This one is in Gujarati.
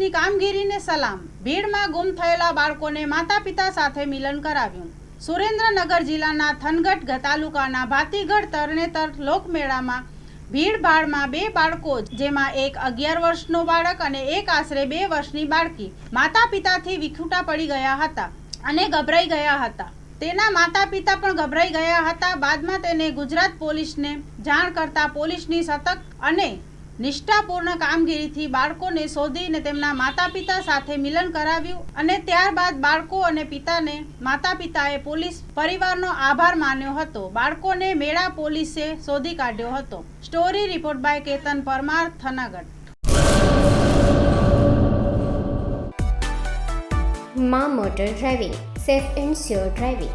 પોલીસની કામગીરીને સલામ. ભીડમાં ગુમ થયેલા બાળકોને માતા પિતા સાથે મિલન કરાવ્યું. સુરેન્દ્રનગર જિલ્લાના થનગઢ તાલુકાના ભાતીગઢ તરણેતર લોકમેળામાં ભીડભાડમાં બે બાળકો, જેમાં એક અગિયાર વર્ષનો બાળક અને એક આશરે બે વર્ષની બાળકી માતા પિતાથી વિખૂટા પડી ગયા હતા અને ગભરાઈ ગયા હતા. તેના માતા પિતા પણ ગભરાઈ ગયા હતા. બાદમાં તેને ગુજરાત પોલીસને જાણ કરતા પોલીસની સતત અને નિષ્ઠાપૂર્ણ કામગીરીથી બાળકોને શોધીને તેમના માતા પિતા સાથે મિલન કરાવ્યું અને ત્યારબાદ બાળકો અને પિતાને માતા પિતાએ પોલીસ પરિવારનો આભાર માન્યો હતો. બાળકોને મેળા પોલીસે શોધી કાઢ્યો હતો. Story report by Ketan Parmar, Thangadh. મા motor driving, safe and sure driving.